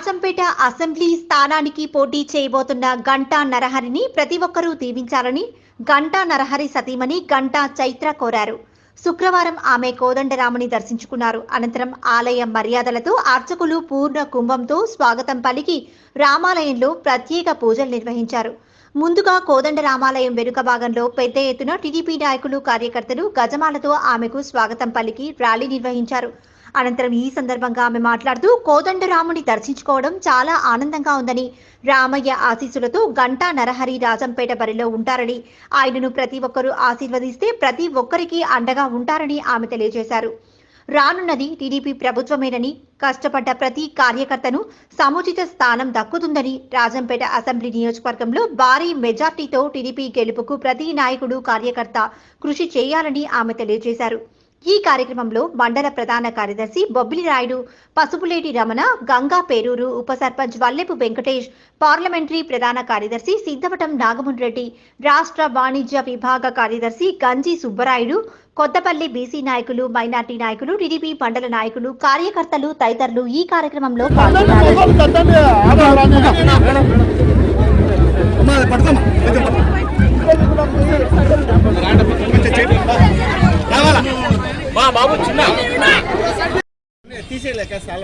Rajampet assembly స్థానానికి పోటీ చేయబోతున్న గంటా నరహరిని ప్రతి ఒక్కరూ దీవించాలని గంటా నరహరి సతీమణి గంటా చైత్ర కోరారు. శుక్రవారం ఆమె కోదండరాముని దర్శించుకున్నారు. అనంతరం ఆలయ మర్యాదలతో అర్చకులు పూర్ణ కుంభంతో స్వాగతం పలికి రామాలయంలో ప్రత్యేక పూజలు నిర్వహించారు. ముందుగా కోదండ రామాలయం వెనుక భాగంలో పెద్ద ఎత్తున టీడీపీ నాయకులు కార్యకర్తలు గజమాలతో ఆమెకు స్వాగతం పలికి ర్యాలీ నిర్వహించారు. అనంతరం ఈ సందర్భంగా ఆమె మాట్లాడుతూ కోదండరాముని దర్శించుకోవడం చాలా ఆనందంగా ఉందని. రామయ్య ఆశీస్సులతో గంటా నరహరి రాజంపేట బరిలో ఉంటారని. ఆయనను ప్రతి ఒక్కరూ ఆశీర్వదిస్తే ప్రతి ఒక్కరికి అండగా ఉంటారని ఆమె తెలియజేశారు. రానున్నది టీడీపీ ప్రభుత్వమేనని కష్టపడ్డ ప్రతి కార్యకర్తను సముచిత స్థానం దక్కుతుందని. రాజంపేట అసెంబ్లీ నియోజకవర్గంలో భారీ మెజార్టీతో టీడీపీ గెలుపుకు ప్రతి నాయకుడు కార్యకర్త కృషి చేయాలని ఆమె తెలియజేశారు. ఈ కార్యక్రమంలో మండల ప్రధాన కార్యదర్శి బొబ్బిలి రాయుడు పసుపులేటి రమణ గంగా పేరూరు ఉప సర్పంచ్ వల్లెపు వెంకటేష్ పార్లమెంటరీ ప్రధాన కార్యదర్శి సిద్ధవటం నాగమున్ రెడ్డి రాష్ట్ర వాణిజ్య విభాగ కార్యదర్శి గంజి సుబ్బరాయుడు కొత్తపల్లి బీసీ నాయకులు మైనార్టీ నాయకులు టీడీపీ మండల నాయకులు కార్యకర్తలు తదితరులు ఈ కార్యక్రమంలో పాల్గొన్నారు.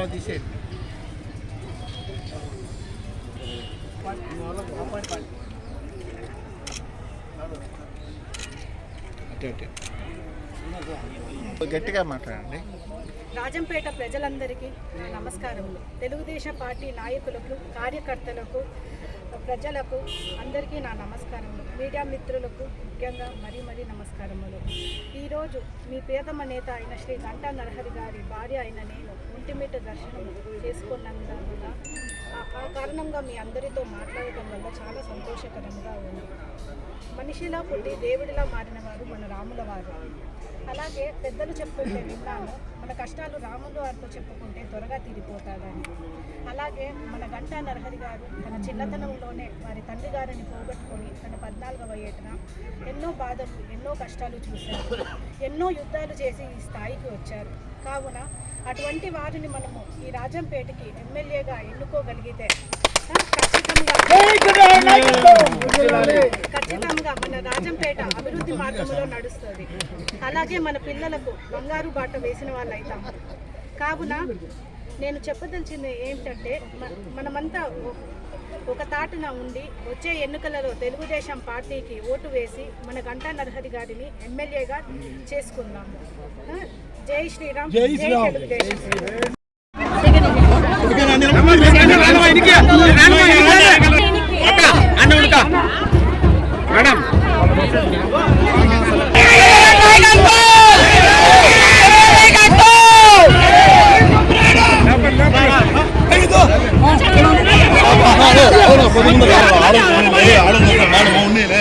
తీసేయలేక చాలా గట్టిగా మాట్లాడండి. రాజంపేట ప్రజలందరికీ నా నమస్కారములు. తెలుగుదేశం పార్టీ నాయకులకు కార్యకర్తలకు ప్రజలకు అందరికీ నా నమస్కారములు. మీడియా మిత్రులకు ముఖ్యంగా మరీ మరీ నమస్కారములు. ఈరోజు మీ ప్రియతమ నేత అయిన శ్రీ గంటా నరహరి గారి భార్య అయిన నేను ఒంటిమిట్ట దర్శనం చేసుకున్నందున ఆ కారణంగా మీ అందరితో మాట్లాడటం వల్ల చాలా సంతోషకరంగా ఉంది. మనిషిలా పుట్టి దేవుడిలా మారిన వారు మన రాముల వారు. అలాగే పెద్దలు చెప్పుకుంటే విన్నాను మన కష్టాలు రాములు వారితో చెప్పుకుంటే త్వరగా తీరిపోతాడని అలాగే మన గంటా నరహరి గారు తన చిన్నతనంలోనే వారి తండ్రి గారిని పోగొట్టుకొని తన పద్నాలుగవ ఏటన ఎన్నో బాధలు ఎన్నో కష్టాలు చూశారు. ఎన్నో యుద్ధాలు చేసి ఈ స్థాయికి వచ్చారు. కావున అటువంటి వారిని మనము ఈ రాజంపేటకి ఎమ్మెల్యేగా ఎన్నుకోగలిగితే ఖచ్చితంగా మన రాజంపేట అభివృద్ధి మార్గంలో నడుస్తుంది. అలాగే మన పిల్లలకు బంగారు బాట వేసిన వాళ్ళు అవుతాం కావున నేను చెప్పదలిచింది ఏంటంటే మనమంతా ఒక తాటున ఉండి వచ్చే ఎన్నికలలో తెలుగుదేశం పార్టీకి ఓటు వేసి మన గంటా నరహరి గారిని ఎమ్మెల్యేగా చేసుకుందాము ఆ, జై శ్రీరామ్. జై తెలుగుదేశం. మేడం ஆடுங்க ஆடுங்க மேடம் ஒன்னும் இல்லை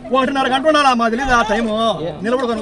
ఒకటిన్నర గంట ఉండాలా మా తెలియదు ఆ టైము? నిలబడుకొని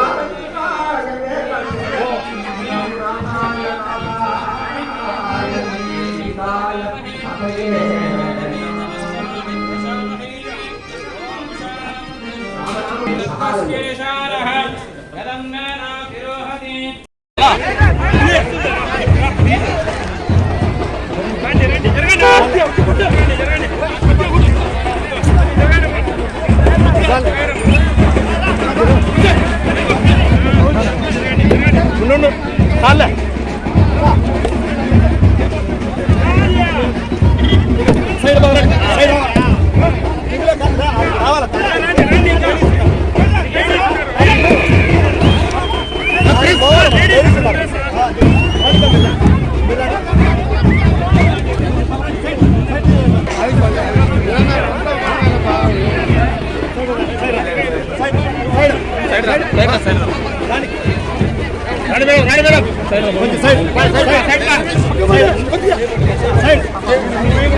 తస్యేషారః తదంగానా తిరోహతి. Side side side side side side side side side side side side.